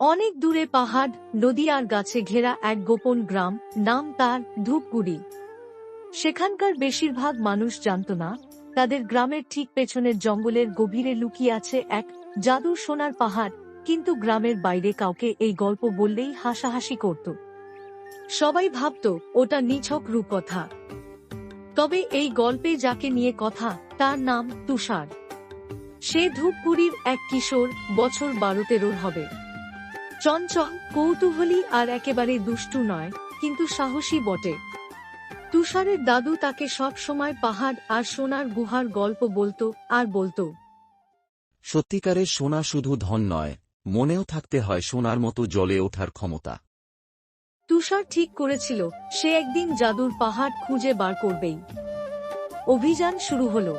অনেক দূরে পাহাড়, নদী আর গাছে ঘেরা এক গোপন গ্রাম, নাম তার ধূপগুড়ি। সেখানকার বেশিরভাগ মানুষ জানত না, তাদের গ্রামের ঠিক পেছনের জঙ্গলের গভীরে লুকিয়ে আছে এক জাদুর সোনার পাহাড়, কিন্তু গ্রামের বাইরে কাউকে এই গল্প বললেই হাসাহাসি করত। সবাই ভাবত, ওটা নিছক রূপকথা। তবে এই গল্পে যাকে নিয়ে কথা, তার নাম তুষার। সে ধূপগুড়ির এক কিশোর, বছর বারো তেরোর হবে। চঞ্চল কৌতূহলী আর একেবারে দুষ্টু নয় কিন্তু সাহসী বটে। তুষারের দাদু তাকে সব সময় পাহাড় আর সোনার গুহার গল্প বলতো আর বলতো। সত্যিকারের সোনা শুধু ধন নয় মনেও থাকতে হয় সোনার মতো জলে ওঠার ক্ষমতা। তুষার ঠিক করেছিল সে একদিন জাদুর পাহাড় খুঁজে বার করবেই। অভিযান শুরু হলো।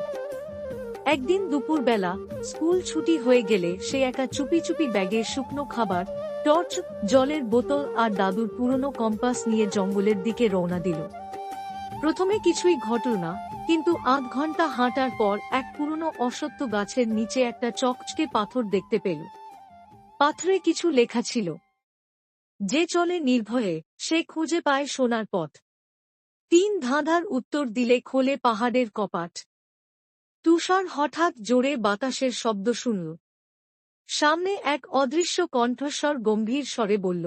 একদিন দুপুরবেলা স্কুল ছুটি হয়ে গেলে সে একা চুপি চুপি ব্যাগে শুকনো খাবার টর্চ, জলের বোতল আর দাদুর পুরনো কম্পাস নিয়ে জঙ্গলের দিকে রওনা দিল। প্রথমে কিছুই ঘটল না, কিন্তু আধ ঘণ্টা হাঁটার পর এক পুরনো অসত্য গাছের নিচে একটা চকচকে পাথর দেখতে পেল। পাথরে কিছু লেখা ছিল। যে চলে নির্ভয়ে, সে খুঁজে পায় সোনার পথ। তিন ধাঁধার উত্তর দিলে খোলে পাহাড়ের কপাট। তুষার হঠাৎ জোরে বাতাসের শব্দ শুনল। সামনে এক অদৃশ্য কণ্ঠস্বর গম্ভীর স্বরে বলল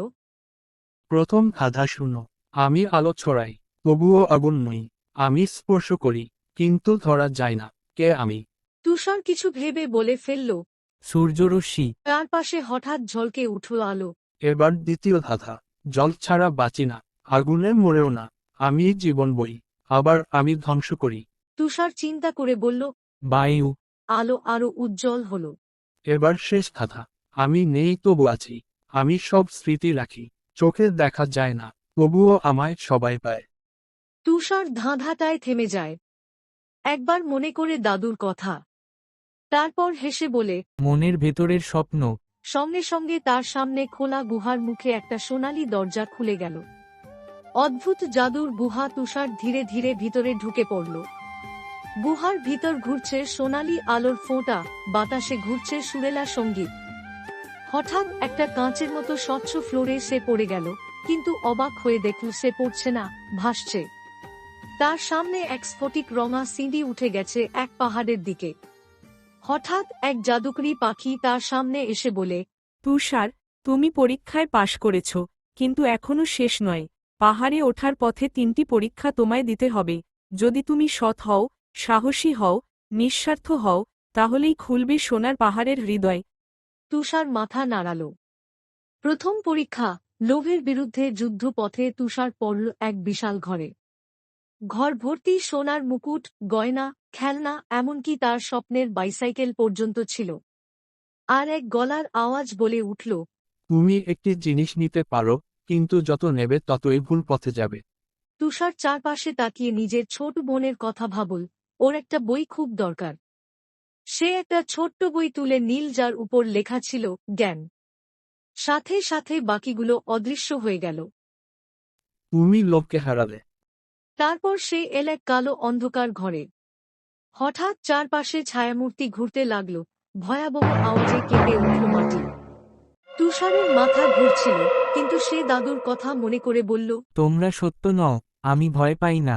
প্রথম ধাঁধা শুনো আমি আলো ছড়াই তবুও আগুন নই আমি স্পর্শ করি কিন্তু ধরা যায় না কে আমি? তুষার কিছু ভেবে বলে ফেলল সূর্যরশ্মি তার পাশে হঠাৎ ঝলকে উঠল আলো। এবার দ্বিতীয় ধাঁধা জল ছাড়া বাঁচি না আগুনে মরেও না আমি জীবন বই আবার আমি ধ্বংস করি। তুষার চিন্তা করে বলল বায়ু। আলো আরও উজ্জ্বল হল। এবার শেষ ধাঁধা আমি নেই তবু আছি। আমি সব স্মৃতি রাখি। চোখে দেখা যায় না। তবুও আমায় সবাই পায়। তুষার ধাঁধাটায় থেমে যায়। একবার মনে করে দাদুর কথা। তারপর হেসে বলে মনের ভেতরের স্বপ্ন। সঙ্গে সঙ্গে তার সামনে খোলা গুহার মুখে একটা সোনালি দরজা খুলে গেল। অদ্ভুত জাদুর গুহা তুষার ধীরে ধীরে ভিতরে ঢুকে পড়ল। গুহার ভিতর ঘুরছে সোনালি আলোর ফোঁটা, বাতাসে ঘুরছে সুরেলা সংগীত। হঠাৎ একটা কাঁচের মতো স্বচ্ছ ফ্লোরে সে পড়ে গেল, কিন্তু অবাক হয়ে দেখল সে পড়ছে না, ভাসছে। তার সামনে এক স্ফটিক রঙা সিঁড়ি উঠে গেছে এক পাহাড়ের দিকে। হঠাৎ এক জাদুকরি পাখি তার সামনে এসে বলে, তুষার, তুমি পরীক্ষায় পাশ করেছ, কিন্তু এখনও শেষ নয়। পাহাড়ে ওঠার পথে তিনটি পরীক্ষা তোমায় দিতে হবে। যদি তুমি সৎ হও সাহসী হও নিঃস্বার্থ হও তাহলেই খুলবে সোনার পাহাড়ের হৃদয়। তুষার মাথা নাড়াল। প্রথম পরীক্ষা লোভের বিরুদ্ধে যুদ্ধ পথে তুষার পড়ল এক বিশাল ঘরে। ঘর ভর্তি সোনার মুকুট গয়না খেলনা এমনকি তার স্বপ্নের বাইসাইকেল পর্যন্ত ছিল। আর এক গলার আওয়াজ বলে উঠল তুমি একটি জিনিস নিতে পারো কিন্তু যত নেবে ততই ভুল পথে যাবে। তুষার চারপাশে তাকিয়ে নিজের ছোট বোনের কথা ভাবল ওর একটা বই খুব দরকার। সে একটা ছোট্ট বই তুলে নীল যার উপর লেখা ছিল জ্ঞান। সাথে সাথে বাকিগুলো অদৃশ্য হয়ে গেল। তুমি লোভকে হারালে। তারপর সে এল এক কালো অন্ধকার ঘরে। হঠাৎ চারপাশে ছায়ামূর্তি ঘুরতে লাগল ভয়াবহ আওয়াজে কেঁপে উঠল মাটি। তুষারের মাথা ঘুরছিল কিন্তু সে দাদুর কথা মনে করে বলল তোমরা সত্য নও আমি ভয় পাই না।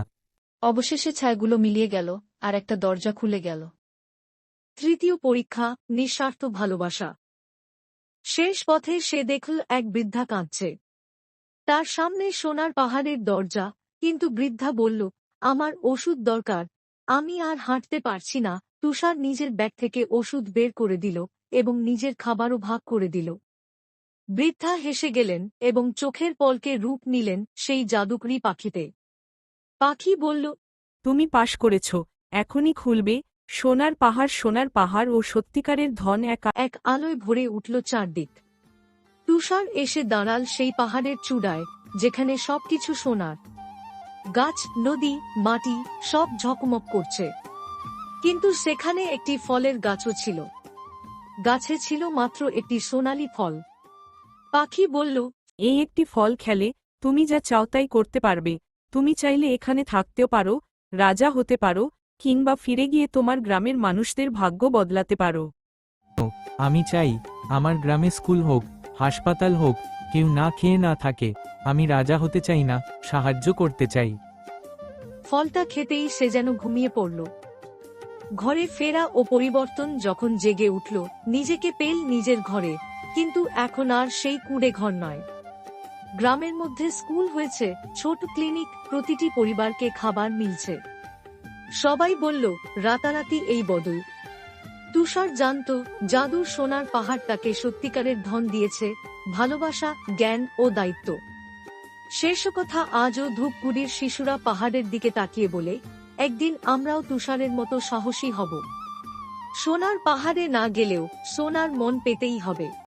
অবশেষে ছায়াগুলো মিলিয়ে গেল। আর একটা দরজা খুলে গেল। তৃতীয় পরীক্ষা নিঃস্বার্থ ভালোবাসা। শেষ পথে সে দেখল এক বৃদ্ধা কাঁদছে। তার সামনে সোনার পাহাড়ের দরজা কিন্তু বৃদ্ধা বলল আমার ওষুধ দরকার। আমি আর হাঁটতে পারছি না। তুষার নিজের ব্যাগ থেকে ওষুধ বের করে দিল এবং নিজের খাবারও ভাগ করে দিল। বৃদ্ধা হেসে গেলেন এবং চোখের পলকে রূপ নিলেন সেই জাদুকরি পাখিতে। পাখি বলল তুমি পাশ করেছ এখনই খুলবে সোনার পাহাড় সোনার পাহাড় ও সত্যিকারের ধন একা এক আলোয় ভরে উঠল চারদিক। তুষার এসে দাঁড়াল সেই পাহাড়ের চূড়ায় যেখানে সবকিছু সোনার। গাছ নদী মাটি সব ঝকমক করছে। কিন্তু সেখানে একটি ফলের গাছও ছিল। গাছে ছিল মাত্র একটি সোনালি ফল। পাখি বলল এই একটি ফল খেলে তুমি যা চাও তাই করতে পারবে। তুমি চাইলে এখানে থাকতেও পারো রাজা হতে পারো কিংবা ফিরে গিয়ে তোমার গ্রামের মানুষদের ভাগ্য বদলাতে পারো। আমি চাই আমার গ্রামে স্কুল হোক হাসপাতাল হোক কেউ না খেয়ে না থাকে আমি রাজা হতে চাই না সাহায্য করতে চাই। ফলটা খেতেই সে যেন ঘুমিয়ে পড়ল। ঘরে ফেরা ও পরিবর্তন যখন জেগে উঠল নিজেকে পেল নিজের ঘরে কিন্তু এখন আর সেই কুড়ে ঘর নয়। গ্রামের মধ্যে স্কুল হয়েছে ছোট ক্লিনিক প্রতিটি পরিবারকে খাবার মিলছে। সবাই বলল, রাতারাতি এই বদল। তুষার জানত, জাদুর সোনার পাহাড় তাকে সত্যিকারের ধন দিয়েছে, ভালোবাসা, জ্ঞান ও দায়িত্ব। শেষ কথা আজও ধূপগুড়ির শিশুরা পাহাড়ের দিকে তাকিয়ে বলে, একদিন আমরাও তুষারের মতো সাহসী হব। সোনার পাহাড়ে না গেলেও সোনার মন পেতেই হবে।